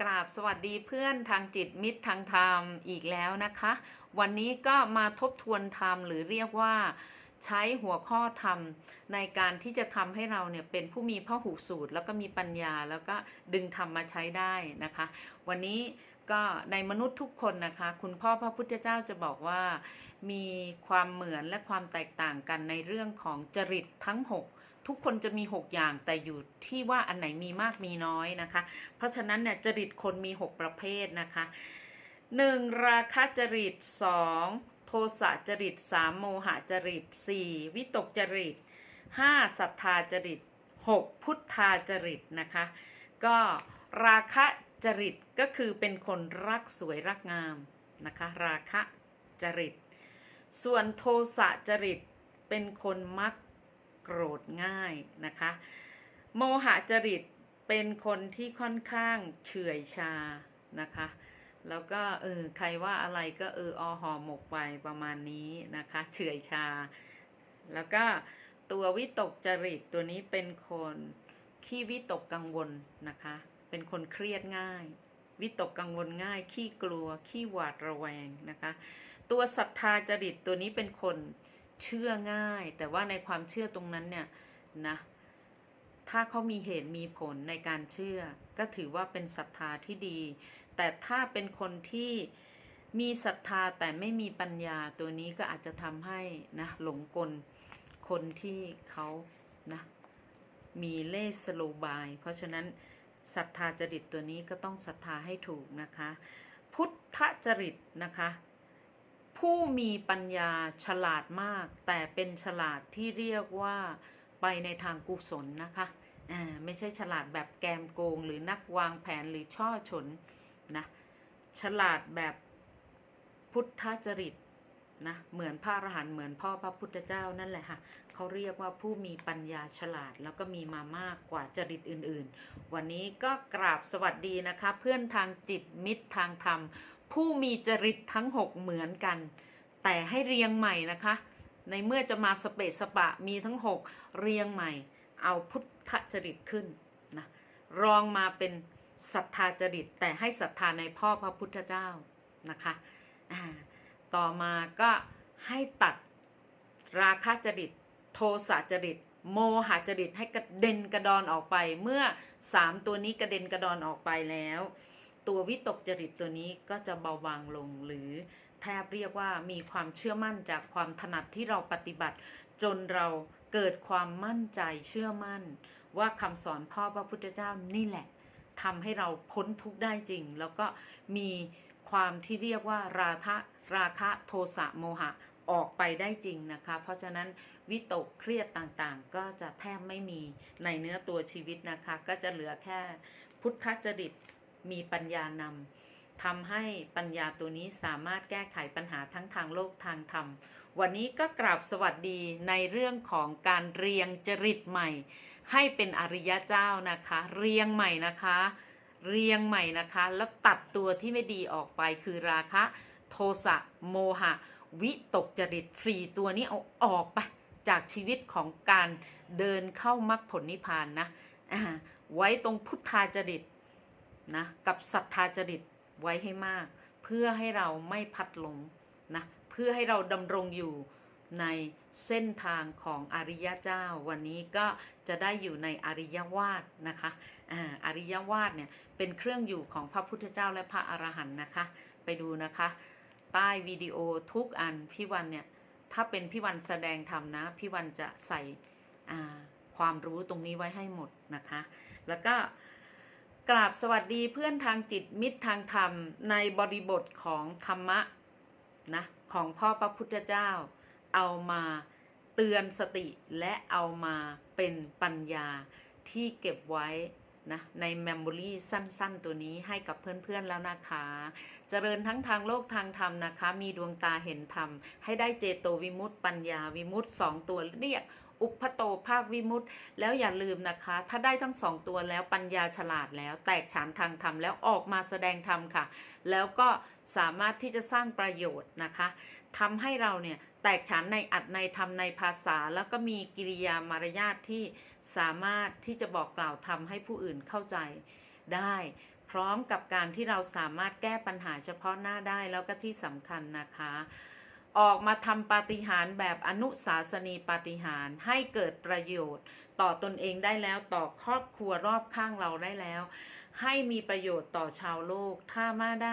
กราบสวัสดีเพื่อนทางจิตมิตรทางธรรมอีกแล้วนะคะ วันนี้ก็มาทบทวนธรรมหรือเรียกว่า ใช้หัวข้อธรรม ในการที่จะทำให้เราเนี่ยเป็นผู้มีพ่อหูสูตร แล้วก็มีปัญญาแล้วก็ดึงธรรมมาใช้ได้นะคะ วันนี้ก็ในมนุษย์ทุกคนนะคะ คุณพ่อพระพุทธเจ้าจะบอกว่า มีความเหมือนและความแตกต่างกันในเรื่องของจริตทั้ง 6 ทุกคนจะมี 6 อย่างแต่อยู่ที่ว่าอันไหนมีมากมีน้อยนะคะ เพราะฉะนั้นเนี่ยจริตคนมี 6 ประเภทนะคะ 1. ราคะจริต 2. โทสะจริต 3. โมหะจริต 4. วิตกจริต 5. ศรัทธาจริต 6. พุทธาจริตนะคะ ก็ราคะจริตก็คือเป็นคนรักสวยรักงามนะคะ ราคะจริต ส่วนโทสะจริตเป็นคนมัก โกรธง่ายนะคะ โมหะจริตเป็นคนที่ค่อนข้างเฉื่อยชานะคะ แล้วก็เออใครว่าอะไรก็เอออหอหมกไปประมาณนี้นะคะเฉื่อยชา แล้วก็ตัววิตกจริตตัวนี้เป็นคนขี้วิตกกังวลนะคะ เป็นคนเครียดง่าย วิตกกังวลง่าย ขี้กลัว ขี้หวาดระแวงนะคะ ตัวศรัทธาจริตตัวนี้เป็นคน เชื่อง่าย แต่ว่าในความเชื่อตรงนั้นเนี่ยนะถ้าเขามีเหตุมีผลในการเชื่อ ก็ถือว่าเป็นศรัทธาที่ดี แต่ถ้าเป็นคนที่มีศรัทธาแต่ไม่มีปัญญาตัวนี้ก็อาจจะทำให้นะหลงกลคนที่เขานะมีเล่สโลบาย เพราะฉะนั้นศรัทธาจริตตัวนี้ก็ต้องศรัทธาให้ถูกนะคะ พุทธจริตนะคะ ผู้มีปัญญาฉลาดมาก แต่เป็นฉลาดที่เรียกว่าไปในทางกุศลนะคะอ่าไม่ใช่ฉลาดแบบแกมโกง หรือนักวางแผนหรือช่อฉนนะฉลาดแบบพุทธจริตนะเหมือนพระอรหันต์เหมือนพ่อพระพุทธเจ้านั่นแหละค่ะเขาเรียกว่าผู้มีปัญญาฉลาด แล้วก็มีมามากกว่าจริตอื่น ๆ วันนี้ก็กราบสวัสดีนะคะ เพื่อนทางจิตมิตรทางธรรม ผู้มีจริตทั้ง 6 เหมือนกัน แต่ให้เรียงใหม่นะคะ ในเมื่อจะมาสเปสปะมีทั้ง 6 เรียงใหม่ เอาพุทธจริตขึ้นนะรองมาเป็นศรัทธาจริต แต่ให้ศรัทธาในพ่อพระพุทธเจ้านะคะต่อมาก็ให้ตัดราคะจริต โทสะจริต โมหะจริตให้กระเด็นกระดอนออกไป เมื่อสามตัวนี้กระเด็นกระดอนออกไปแล้ว ตัววิตกจริตตัวนี้ก็จะเบาบางลงหรือแทบเรียกว่ามีความเชื่อมั่นจากความถนัดที่เราปฏิบัติ จนเราเกิดความมั่นใจเชื่อมั่น ว่าคำสอนพ่อพระพุทธเจ้านี่แหละทำให้เราพ้นทุกข์ได้จริง แล้วก็มีความที่เรียกว่าราคะราคะโทสะโมหะออกไปได้จริงนะคะ เพราะฉะนั้นวิตกเครียดต่างๆ ก็จะแทบไม่มีในเนื้อตัวชีวิตนะคะ ก็จะเหลือแค่พุทธจริต มีปัญญานำทำให้ปัญญาตัวนี้สามารถแก้ไขปัญหาทั้งทางโลกทางธรรม วันนี้ก็กราบสวัสดีในเรื่องของการเรียงจริตใหม่ ให้เป็นอริยะเจ้านะคะ เรียงใหม่นะคะ เรียงใหม่นะคะ แล้วตัดตัวที่ไม่ดีออกไปคือราคะ โทสะโมหะ วิตกจริตสี่ตัวนี้เอาออกไปจากชีวิตของการเดินเข้ามรรคผลนิพพานนะไว้ตรงพุทธาจริต นะกับศรัทธาจริตไว้ให้มาก เพื่อให้เราไม่พัดหลงนะเพื่อให้เราดำรงอยู่ในเส้นทางของอริยเจ้า วันนี้ก็จะได้อยู่ในอริยวาสนะคะอ่าอริยวาสเนี่ยเป็นเครื่องอยู่ของพระพุทธเจ้าและพระอรหันต์นะคะ ไปดูนะคะ ใต้วิดีโอทุกอันพี่วันเนี่ยถ้าเป็นพี่วันแสดงธรรมนะพี่วันจะใส่ความรู้ตรงนี้ไว้ให้หมดนะคะ แล้วก็ กราบสวัสดีเพื่อนทางจิตมิตรทางธรรม ในบริบทของธรรมะนะของพ่อพระพุทธเจ้า เอามาเตือนสติและเอามาเป็นปัญญาที่เก็บไว้นะในเมมโมรีสั้น ๆ ตัวนี้ให้กับเพื่อนๆแล้วนะคะ เจริญทั้งทางโลกทางธรรมนะคะ มีดวงตาเห็นธรรม ให้ได้เจโตวิมุตติปัญญาวิมุตติสองตัวเรียก อุปโตภาควิมุตติแล้วอย่าลืมนะคะ ถ้าได้ทั้งสองตัวแล้วปัญญาฉลาดแล้ว แตกฉานทางธรรมแล้วออกมาแสดงธรรมค่ะ แล้วก็สามารถที่จะสร้างประโยชน์นะคะทำให้เราเนี่ยแตกฉานในอัดในธรรมในภาษา แล้วก็มีกิริยามารยาทที่สามารถที่จะบอกกล่าวทำให้ผู้อื่นเข้าใจได้พร้อมกับการที่เราสามารถแก้ปัญหาเฉพาะหน้าได้แล้วก็ที่สำคัญนะคะ ออกมาทำปาฏิหาริย์แบบอนุสาสนีปาฏิหาริย์ให้เกิดประโยชน์ ต่อตนเองได้แล้วต่อครอบครัวรอบข้างเราได้แล้ว ให้มีประโยชน์ต่อชาวโลก ถ้ามาได้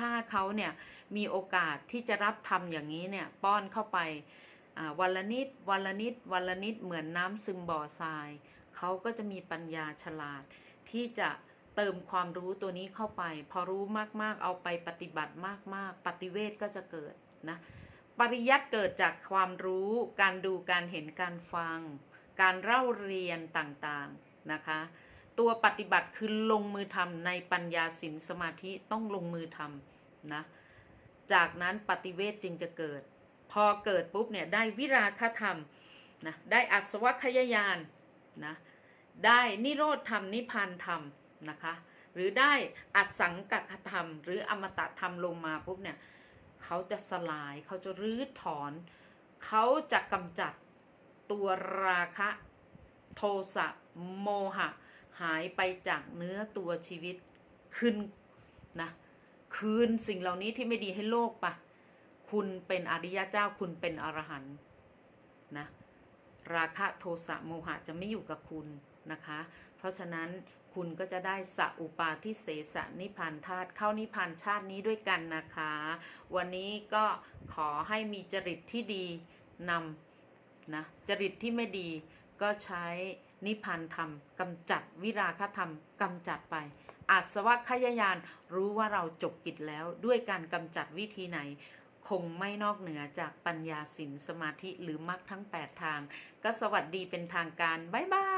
ถ้าเขาเนี่ยมีโอกาสที่จะรับทำอย่างนี้เนี่ยป้อนเข้าไปวันละนิดวันละนิดวันละนิดเหมือนน้ำซึมบ่อทราย เขาก็จะมีปัญญาฉลาด ที่จะเติมความรู้ตัวนี้เข้าไป พอรู้มากๆเอาไปปฏิบัติมากๆ ปฏิเวทก็จะเกิด นะปริยัติเกิดจากความรู้ การดูการเห็นการฟัง การเล่าเรียนต่างๆนะคะ ตัวปฏิบัติคือลงมือทำในปัญญาสินสมาธิต้องลงมือทำนะจากนั้นปฏิเวทจึงจะเกิด พอเกิดปุ๊บเนี่ยได้วิราคธรรมนะได้อัศวคยายานนะได้นิโรธธรรมนิพพานธรรมนะคะหรือได้อสังกัคธรรม หรืออมตะธรรมลงมาปุ๊บเนี่ย เขาจะสลาย เขาจะรื้อถอน เขาจะกำจัดตัวราคะโทสะโมหะ หายไปจากเนื้อตัวชีวิตคืนนะคืนสิ่งเหล่านี้ที่ไม่ดีให้โลกปะคุณเป็นอริยะเจ้าคุณเป็นอรหันต์นะราคะโทสะโมหะจะไม่อยู่กับคุณนะคะ ราะฉะนั้นคุณก็จะได้สัอุปาทิเสสนิพานธาตุเข้านิพานชาตินี้ด้วยกันนะคะ วันนี้ก็ขอให้มีจริตที่ดีนำนะจริตที่ไม่ดีก็ใช้นิพพานธรรมกำจัดวิราคธรรมกำจัดไปอาสวะขยายานรู้ว่าเราจบกิจแล้วด้วยการกำจัดวิธีไหน คงไม่นอกเหนือจากปัญญาสินสมาธิหรือมรรคทั้ง 8 ทาง ก็สวัสดีเป็นทางการ บ๊ายบาย